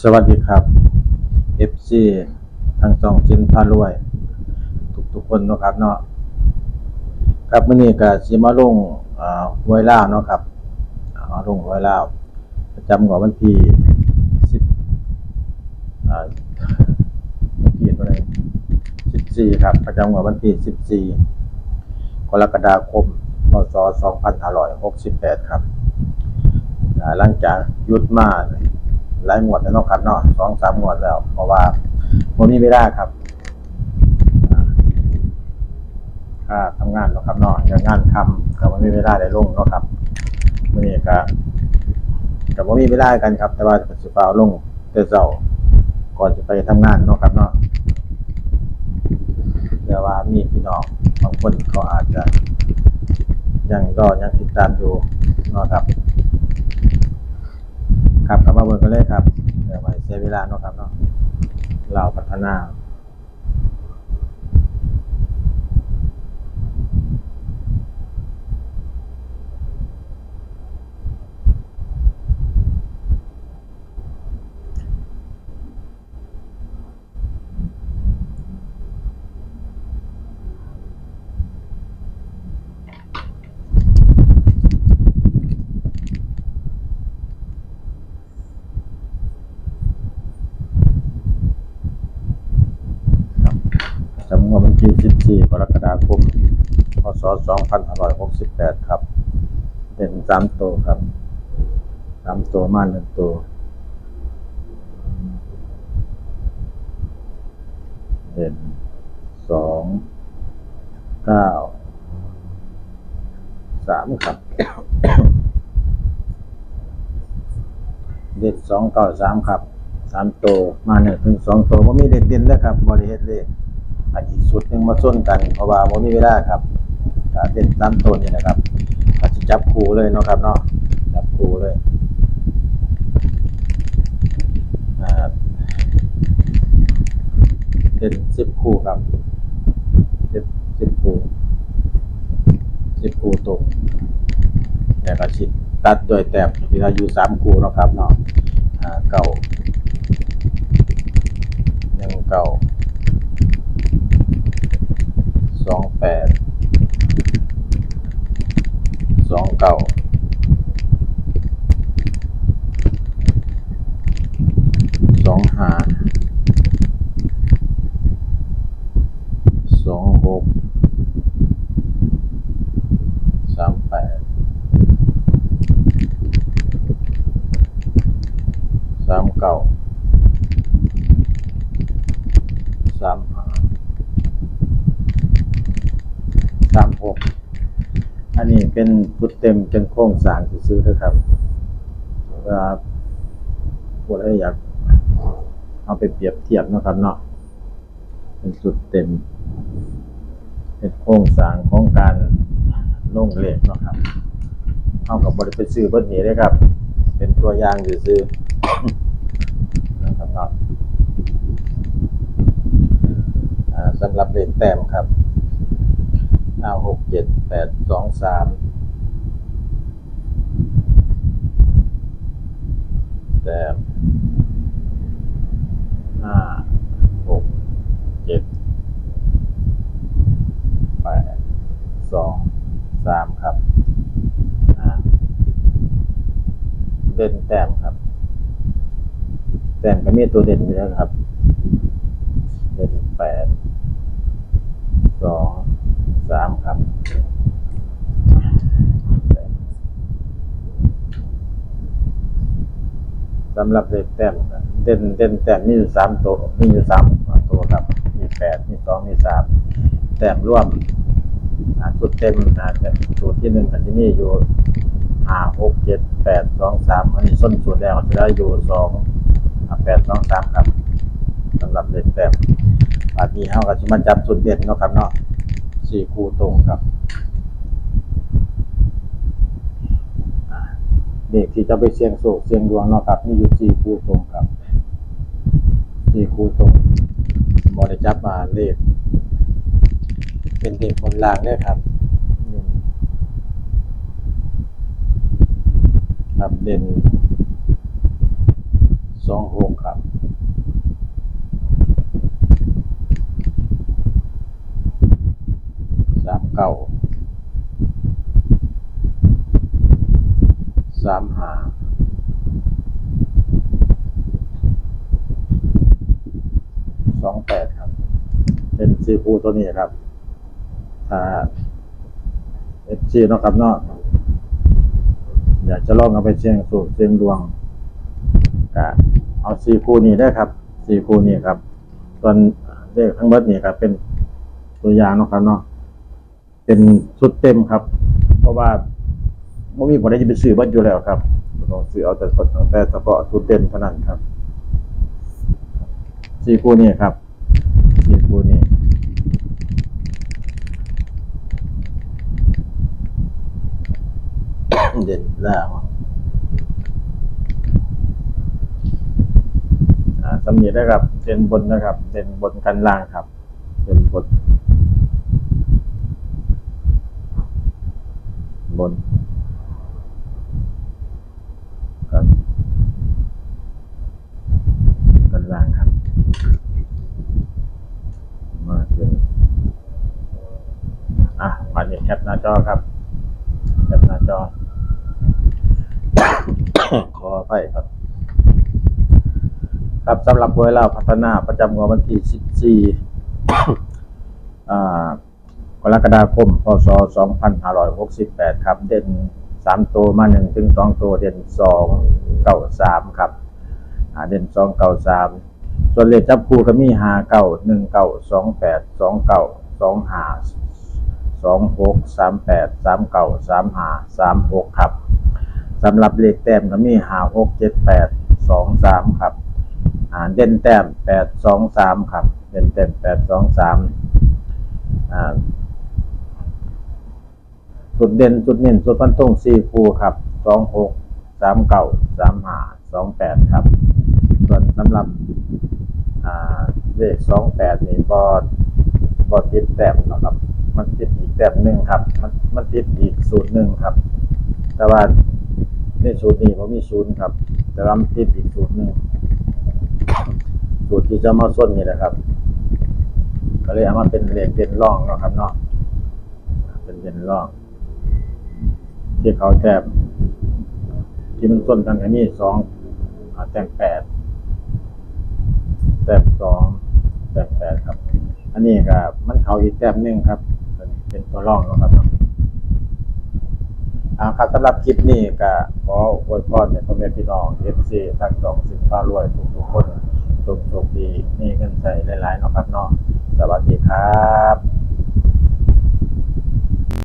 สวัสดีครับ FC ทั้งสองจินพารวย ทุกทุกๆคนนะครับเนาะครับมื้อนี้ก็สิมาลงอ่าหวยลาเนาะครับอ่าลงหวยลาประจำงวดวันที่10อ่าวันที่เท่าไหร่14ครับ ประจำงวดวันที่14กรกฎาคมพศ2568ครับอ่าหลังจากยุดมา หลายงวดแล้วเนาะครับเนาะสองสามงวดแล้ว เพราะว่าผมมีเวลาครับอ่าค่าทำงานเนาะครับเนาะอย่างงานทำก็บ่มีเวลาได้ลงเนาะครับมื้อนี้ก็ก็บ่มีเวลากันครับ แต่ว่าก็สิฟ้าลงแต่เช้าก่อนจะไปทำงานเนาะครับเนาะแต่ว่ามีพี่น้องบางคนเขาอาจจะยังรอยังติดตามอยู่เนาะครับ ครับกลับมาเบิร์กันเลยครับเดี๋ยวไปเสียเวลาเนาะครับเนาะเราพัฒนา ครับ จำนวนวันที่ 14 กรกฎาคม พศ 2568 ครับ เด่นสามตัวครับสามตัวมาหนึ่งตัว เด่นสองเก้าสามครับ เด็ดสองเก้าสามครับสามตัวมาหนึ่งถึงสองตัวผมมีเด็ดเด่นนะครับบริเฮ็ดเลย อันอีกสุดหนึ่งมาส้นกันเพราะว่าผมมีเวลาครับก็เด่นสามตัวนี่นะครับก็จะจับคู่เลยเนาะครับเนาะจับคู่เลยอ่าเด่นสิบคู่ครับสิบสิบคู่สิบคู่ตรงแต่ก็ชิดตัดโดยแต้มที่เราอยู่สามคู่เนาะครับเนาะเก่าหนึ่งเก่าสองแปดสองเก่าสองห้า สองหกสามแปดสามเก้าสามห้าสามหกอันนี้เป็นชุดเต็มเป็นโครงสางที่ซื้อนะครับเวลาพวกเราอยาก เอาไปเปรียบเทียบนะครับเนาะเป็นชุดเต็ม เป็นโครงสร้างของการลงเลขเนะครับเอากับบริไปซื้อเบิดนี้เลยครับ เป็นตัวอย่างซื้อๆนะครับเนาะสำหรับเลขแต้มครับห้าหกเจ็ดแปดสองสามแต้มห้าหกเจ็ดแปดสองสามครับอ่าเด่นแต้มครับ แต้มก็มีตัวเด่นอยู่แล้วครับ เด่นแปดสองสามครับสำหรับเลขแต้มเด่นเด่นแต้มมีอยู่สามตัวมีอยู่สามตัวครับ มีแปดมีสองมีสามแต้มร่วมอ่าชุดเต็มอ่าแต่สูตรที่หนึ่งก็จะมีอยู่ห้าหกเจ็ดแปดสองสามอันนี้ส้นสูตรแล้วจะได้อยู่สอง แปดสองสามครับสำหรับเด็กแต้มบาทนี้เฮาก็สิมาจับสุดเด่นเนาะครับเนาะสี่คู่ตรงครับเด็กที่จะไปเสี่ยงโศกเสี่ยงดวงเนาะครับมีอยู่สี่คู่ตรงครับสี่คู่ตรงบ่ได้จับมาเลขเป็นเด็กบนรางเนี่ยครับครับเด่น เก้าสามหาสองแปดครับ เป็นซีฟูตัวนี้ครับถ้าเอฟซีนอกครับนอกอยากจะลองเอาไปเชียงสูตรเชียงดวงกะเอาซีฟูนี้ได้ครับซีฟูนี้ครับ ส่วนเลขทั้งหมดนี้ครับเป็นตัวอย่างนะครับเนาะ เป็นชุดเต็มครับ เพราะว่าไม่มีผลได้จะไปซื้อเบัตอยู่แล้วครับต้องซื้อเอาแต่แต่เฉพาะชุดเต็มเท่านั้นครับซีฟูนี่ครับซีฟูนี่เด่นแล้วสำเนียงนะครับเด่นบนนะครับ เด่นบนกันล่างครับ เด่นบน บนครับกันล่างครับ มาเป็นอะมาเห็นแคปหน้าจอครับแคปหน้าจอ ขอไปครับ ครับสำหรับเวลาพัฒนาประจำวันที่ 14อ่า กรกฎาคม พศ 2568 ครับ เด่น 3 ตัวมา 1 ถึง 2 ตัว เด่น 2 9 3 ครับเด่น 2 9 3 ส่วนเลขจับคู่ก็มี 5 9 1 9 2 8 2 9 2 5สองหกสามแปดสามเก้าสามห้าสามหกครับ สำหรับเลขแต้มก็มีห้าหกเจ็ดแปดสองสามครับเด่นแต้มแปดสองสามครับ เด่นแต้มแปดสองสามอ่า สุดเด่นสุดเน้นสุดฟันตรงสี่คู่ครับสองหกสามเก้าสามห้าสองแปดครับ ส่วนสำหรับเลขสองแปดนี่บอบอติดแต้มเนาะครับ มันติดอีกแต้มหนึ่งครับ มันมันติดอีกสูตรหนึ่งครับ แต่ว่าในสูตรนี้ผมมีศูนย์ครับ แต่ว่ามันติดอีกสูตรหนึ่งสูตรที่จะมาส้นนี่แหละครับ ก็เลยเอามาเป็นเลขเด่นร่องเนาะครับเนาะเป็นเด่นร่อง ที่เขาแต้มที่มันส้นกันก็มีสองแต้มแปดแต้มสองแต้มแปดครับ อันนี้ก็มันเขาอีกแต้มหนึ่งครับ เป็นตัวร่องเนาะครับเอ่าครับสำหรับคลิปนี้ก็ขออวยพรเนี่ยพ่อแม่พี่น้องเอฟซีทั้งสองสินฟ้ารวยทุกทุกคนโชคโชคดีมีเงินใส่หลายๆเนาะครับเนาะสวัสดีครับ